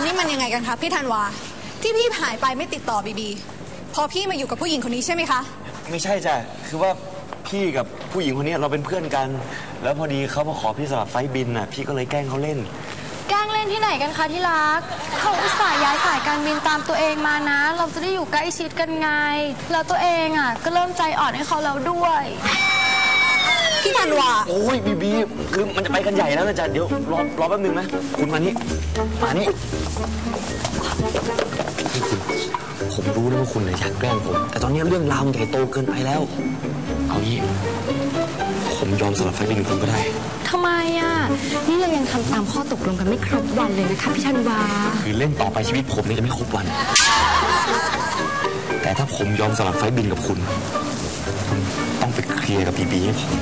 งนี่มันยังไงกันคะพี่ธันวา ที่พี่หายไปไม่ติดต่อบีบีเพอพี่มาอยู่กับผู้หญิงคนนี้ใช่ไหมคะ ไม่ใช่จ้ะคือว่าพี่กับผู้หญิงคนนี้เราเป็นเพื่อนกัน แล้วพอดีเขามาขอพี่สลับไฟล์บินน่ะพี่ก็เลยแกล้งเขาเล่น แกล้งเล่นที่ไหนกันคะที่รัก เขาอุตส่าห์ย้ายสายการบินตามตัวเองมานะ เราจะได้อยู่ใกล้ชิดกันไง แล้วตัวเองอะก็เริ่มใจอ่อนให้เขาแล้วด้วย พี่ธันวาโอ้ยบีบีคือมันจะไปกันใหญ่แล้วนะจ๊ะเดี๋ยวรอรอแป๊บนึงนะคุณมานี่มานี่นี่คุณผมรู้นะว่าคุณเนี่ยอยากแกล้งผม แต่ตอนนี้เรื่องราวมันใหญ่โตเกินไปแล้ว เอางี้ผมยอมสลับไฟล์บินกับคุณก็ได้ ทำไมอะ นี่เรายังทำตามข้อตกลงกันไม่ครบวันเลยนะคะพี่ธันวา คือเล่นต่อไปชีวิตผมเนี่ยจะไม่ครบวัน แต่ถ้าผมยอมสลับไฟล์บินกับคุณคุณ ต้องไปเคลียร์กับบีบีให้ผม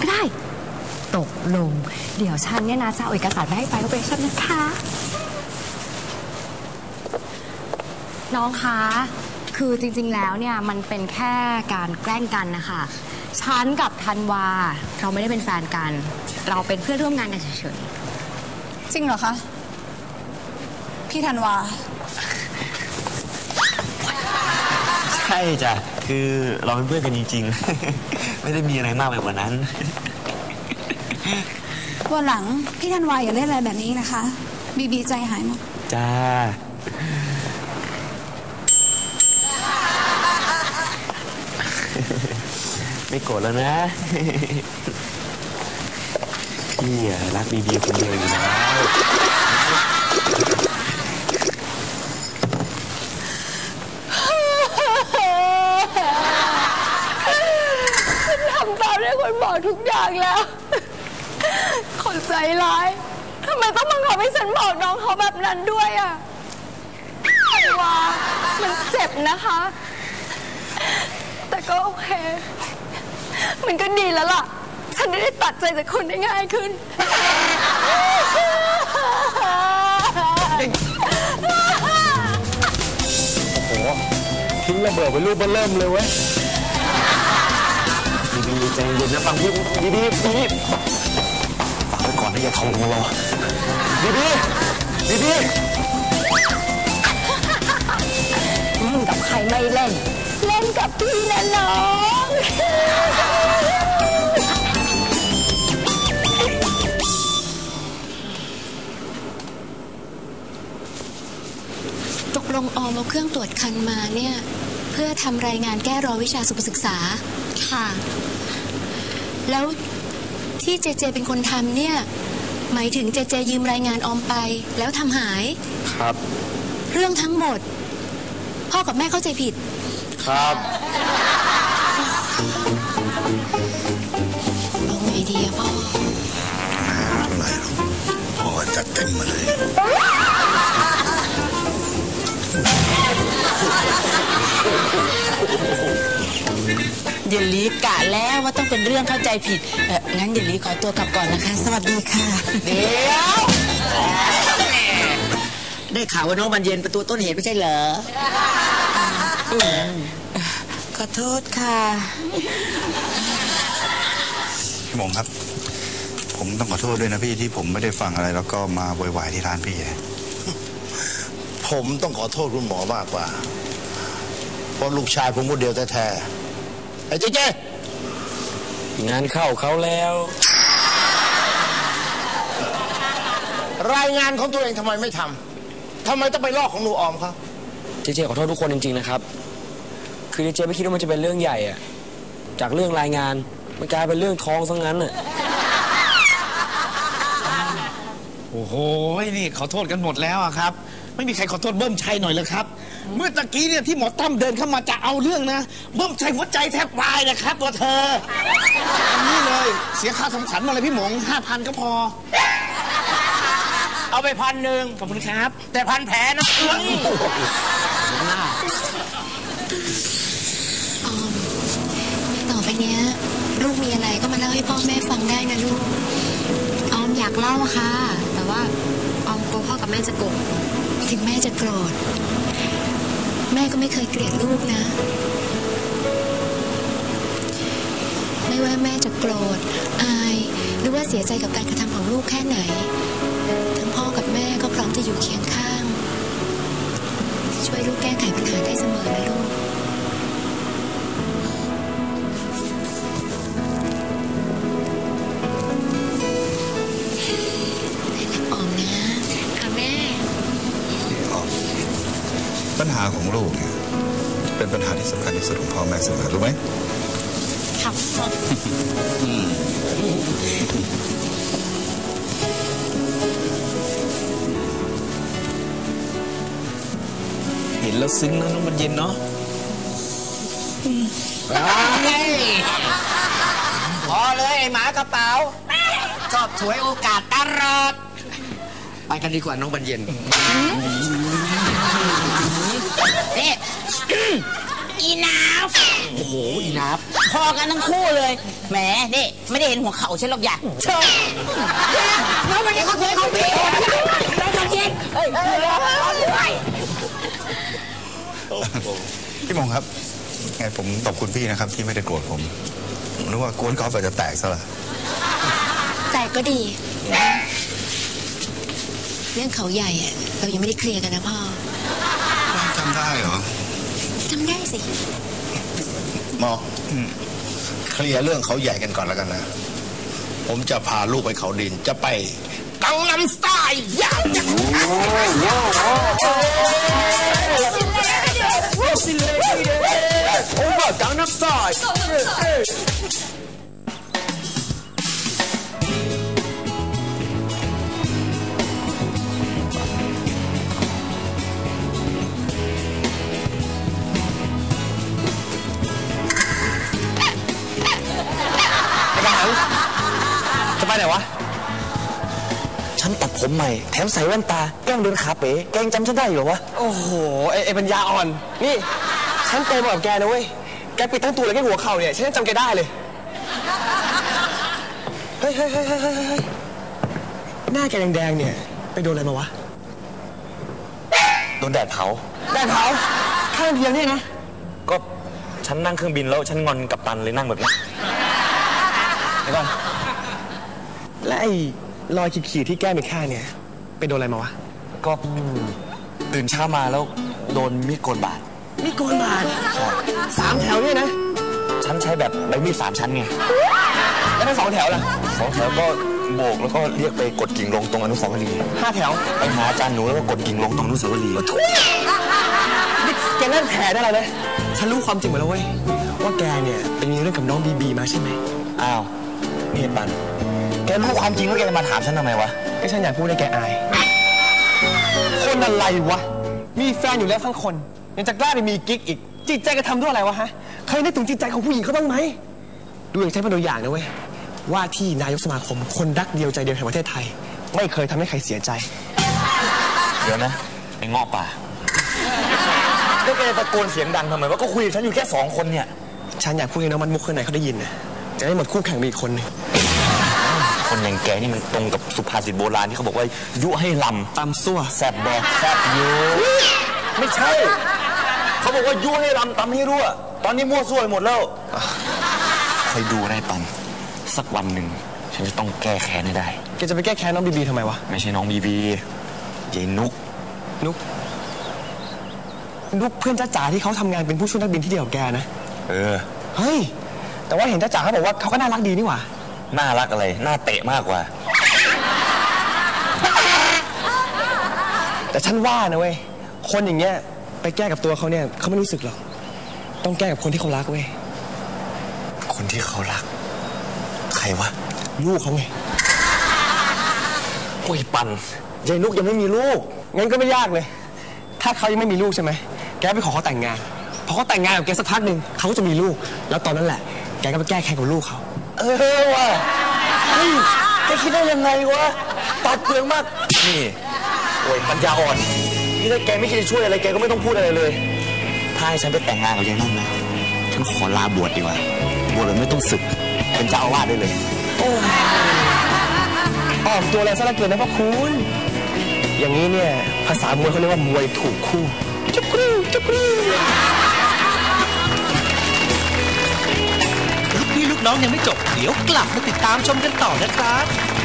ก็ได้ ตกลง เดี๋ยวฉันเนี่ยนะจะเอาเอกสารไปให้ไฟล์เบรชั่นนะคะ น้องคะ คือจริงๆแล้วเนี่ยมันเป็นแค่การแกล้งกันนะคะ ฉันกับธันวา เราไม่ได้เป็นแฟนกัน เราเป็นเพื่อนร่วมงานกันเฉยจริงเหรอคะ พี่ธันวา ช่จ้ะคือเราเป็นเพื่อนกันจริงๆ ไม่ได้มีอะไรมากไปกว่านั้น วันหลังพี่ธันวาอย่าเล่นอะไรแบบนี้นะคะ บีบีใจหายหมด จ้า ไม่โกรธแล้วนะ พี่อะรักบีบีคนเดียวอยู่แล้วำตามที่คุณบอกทุกอย่างแล้ว คนใจร้ายทำไมต้องบังคับให้ฉันบอกน้องเขาแบบนั้นด้วยอะธันวามันเจ็บนะคะ แต่ก็โอเค มันก็ดีแล้วล่ะ ฉันได้ตัดใจจากคุณได้ง่ายขึ้นโอ้โหทิ้งระเบิดไปลูกเบอร์เริ่มเลยเว้ย บีใจเย็นนะฟังพี่บีบีบีบีฝากไว้ก่อนนะอย่าทองของเราบีบีบีบีเล่นกับใครไม่เล่น เล่นกับพี่นะน้องตกลงออมเอาเครื่องตรวจคันมาเนี่ย เพื่อทำรายงานแก้รอวิชาสุขศึกษาค่ะ แล้วที่เจเจเป็นคนทำเนี่ย หมายถึงเจเจยืมรายงานออมไป แล้วทำหาย ครับ เรื่องทั้งหมด พ่อกับแม่เข้าใจผิด ครับ เอาไงดีอะพ่อ เท่าไหร่หรอกพ่อจัดเต็มมาเลย เยลลีกะแล้วว่าต้องเป็นเรื่องเข้าใจผิดเอองั้นเยลลีขอตัวกลับก่อนนะคะ สวัสดีค่ะ เดี๋ยวได้ข่าวว่าน้องบรรเย็นเป็นตัวต้นเหตุไม่ใช่เหรออืมขอโทษค่ะพี่หมงครับ ผมต้องขอโทษด้วยนะพี่ที่ผมไม่ได้ฟังอะไร แล้วก็มาโวยวายที่ร้านพี่ผมต้องขอโทษคุณหมอมากกว่า เพราะลูกชายผมคนเดียวแท้ๆ ไอ้เจ๊เจ๊งานเข้าเขาแล้ว รายงานของตัวเองทำไมไม่ทำทำไมต้องไปลอกของหนูออมเขาเจเจขอโทษทุกคนจริงๆนะครับ คือเจเจไม่คิดว่ามันจะเป็นเรื่องใหญ่อะจากเรื่องรายงานมันกลายเป็นเรื่องท้องซะงั้นอะโอ้โห นี่ขอโทษกันหมดแล้วอะครับ ไม่มีใครขอโทษเบิ้มชัยหน่อยเลยครับ เมื่อตะกี้เนี่ยที่หมอตั้มเดินเข้ามาจะเอาเรื่องนะ เบิ้มชัยหัวใจแทบวายนะครับตัวเธออันนี้เลยเสียค่าทำขวัญมาเลยพี่หมงห้าพันก็พอ เอาไปพันหนึ่งขอบคุณครับ แต่พันแผลนะเอื้องต่อไปเนี้ย ลูกมีอะไรก็มาเล่าให้พ่อแม่ฟังได้นะลูก ออมอยากเล่าค่ะ แต่ว่าออมกลัวพ่อกับแม่จะโกรธ ถึงแม่จะโกรธ แม่ก็ไม่เคยเกลียดลูกนะ ไม่ว่าแม่จะโกรธ อาย หรือว่าเสียใจกับการกระทำของลูกแค่ไหน ทั้งพ่อกับแม่ก็พร้อมจะอยู่เคียง ปัญหาของลูกเนี่ยเป็นปัญหาที่สำคัญที่สุดของพ่อแม่เสมอรู้ไหมค่ะพ่อเห็นแล้วซึ้งนะน้องมันเย็นเนาะพอเลยไอ้หมากระเป๋าชอบถวยโอกาสตลอดไปกันดีกว่าน้องบรรเย็น นี่อีนาฟโอ้โหอีนับพอกันทั้งคู่เลย แหม นี่ ไม่ได้เห็นหัวเข่าฉันหรอกอย่าเชิญน้องมันยังเขาถวยเขาพี่น้องมันเย็นเฮ้ยเฮ้ยเฮ้ยพี่มงครับไงผมขอบคุณพี่นะครับที่ไม่ได้โกรธผมผมนึกว่ากวนกอล์ฟอาจจะแตกซะละแต่ก็ดี เรื่องเขาใหญ่อะเรายังไม่ได้เคลียร์กันนะพ่อจำได้เหรอจำได้สิหมออเคลียร์เรื่องเขาใหญ่กันก่อนแล้วกันนะ ผมจะพาลูกไปเขาดินจะไปกังนำสไตล์ยาวโอ้โหกังน้ำสายจ ไปไหนวะ ฉันตัดผมใหม่ แถมใส่แว่นตา แกล้งเดินขาเป๋แกล้งจำฉันได้เหรอวะ โอ้โหไอ้ไอ้ปัญญาอ่อน นี่ ฉันโตมากับแกนะเว้ย แกปิดทั้งตัวเลยแค่หัวเข่าเนี่ย ฉันยังจำแกได้เลย เฮ้ยเฮ้ยเฮ้ยเฮ้ยเฮ้ยเฮ้ยหน้าแกแดงๆเนี่ย ไปโดนอะไรมาวะ โดนแดดเผา แดดเผาข้างเดียวเนี่ยนะ ก็ฉันนั่งเครื่องบินแล้วฉันงอนกับตันเลยนั่งแบบนี้เดี๋ยวก่อน และไอ้รอยขีดๆที่แก้มอีกข้างเนี่ยไปโดนอะไรมาวะ ก็ตื่นเช้ามาแล้วโดนมีดโกนบาดนี่โกนบาดสามแถวเนี่ยนะ ฉันใช้แบบใบมีดสามชั้นไง แล้วทั้งสองแถวล่ะสองแถวก็โบกแล้วก็เรียกไปกดกิ่งลงตรงอนุสาวรีย์ห้าแถว ไปหาอาจารย์หนูแล้วก็กดกิ่งลงตรงอนุสาวรีย์นี่แกเล่นแผลได้อะไรนะฉันรู้ความจริงหมดแล้วเว้ย ว่าแกเนี่ยไปมีเรื่องกับน้องบีบีมาใช่ไหมอ้าวนี่ปันแกรู้ความจริงแล้วแกจะมาถามฉันทำไมวะก็ฉันอยากพูดให้แกอาย คนอะไรวะ มีแฟนอยู่แล้วทั้งคน ยังจะกล้าไปมีกิ๊กอีก จิตใจกระทำด้วยอะไรวะฮะ เคยนึกถึงจิตใจของผู้หญิงเขาบ้างไหม ดูอย่างฉันเป็นตัวอย่างนะเว้ย ว่าที่นายกสมาคมคนรักเดียวใจเดียวแห่งประเทศไทย ไม่เคยทำให้ใครเสียใจ เดี๋ยวนะไอ้เงาะป่าแล้วแกตะโกนเสียงดังทำไมวะก็คุยกับฉันอยู่แค่สองคนเนี่ย ฉันอยากพูดให้น้องมันมุกคนไหนเขาได้ยินนะ จะได้หมดคู่แข่งไปอีกคนหนึง คนอย่างแกนี่มันตรงกับสุภาษิตโบราณที่เขาบอกว่า ยุให้ลตามซั่วำแซบแบกแซบอยูไม่ใช่ เขาบอกว่ายุให้ลำตำให้รั่ว ตอนนี้มั่วซั่วไปหมดแล้วคอยดูนายปัน สักวันหนึ่ง ฉันจะต้องแก้แค้นให้ได้ แกจะไปแก้แค้นน้องบีบีทำไมวะ ไม่ใช่น้องบีบียายนุก นุก นุกเพื่อนจ้าจ๋าที่เขาทำงานเป็นผู้ช่วยนักบินที่เดียวกับแกนะ เออ เฮ้ย แต่ว่าเห็นจ้าจ๋าเขาบอกว่าเขาก็น่ารักดีนี่หว่า น่ารักอะไร น่าเตะมากกว่า แต่ฉันว่านะเว้ย คนอย่างเงี้ยไปแก้กับตัวเขาเนี่ยเขาไม่รู้สึกหรอก ต้องแก้กับคนที่เขารักเว้ย คนที่เขารัก ใครวะ ลูกเขาไงโอ้ยปันยายนุกยังไม่มีลูก งั้นก็ไม่ยากเลย ถ้าเขายังไม่มีลูกใช่ไหม แกไปขอเขาแต่งงาน พอเขาแต่งงานกับแกสักพักหนึ่งเขาก็จะมีลูก แล้วตอนนั้นแหละ แกก็ไปแก้แค้นกับลูกเขา เออว่ะเฮ้ยแกคิดได้ยังไงวะตัดเปลืองมาก นี่โอ้ยปัญญาอ่อน นี่ถ้าแกไม่คิดจะช่วยอะไรแกก็ไม่ต้องพูดอะไรเลย ถ้าให้ฉันไปแต่งงานกับยายนุ่นนะ ฉันขอลาบวชดีกว่า บวชแบบไม่ต้องศึก เป็นเจ้าอาวาสได้เลยออกตัวแรงซะเหลือเกินนะพ่อคุณ อย่างนี้เนี่ย ภาษามวยเขาเรียกว่ามวยถูกคู่จุกกรูจุกกรู น้องยังไม่จบ เดี๋ยวกลับมาติดตามชมกันต่อนะครับ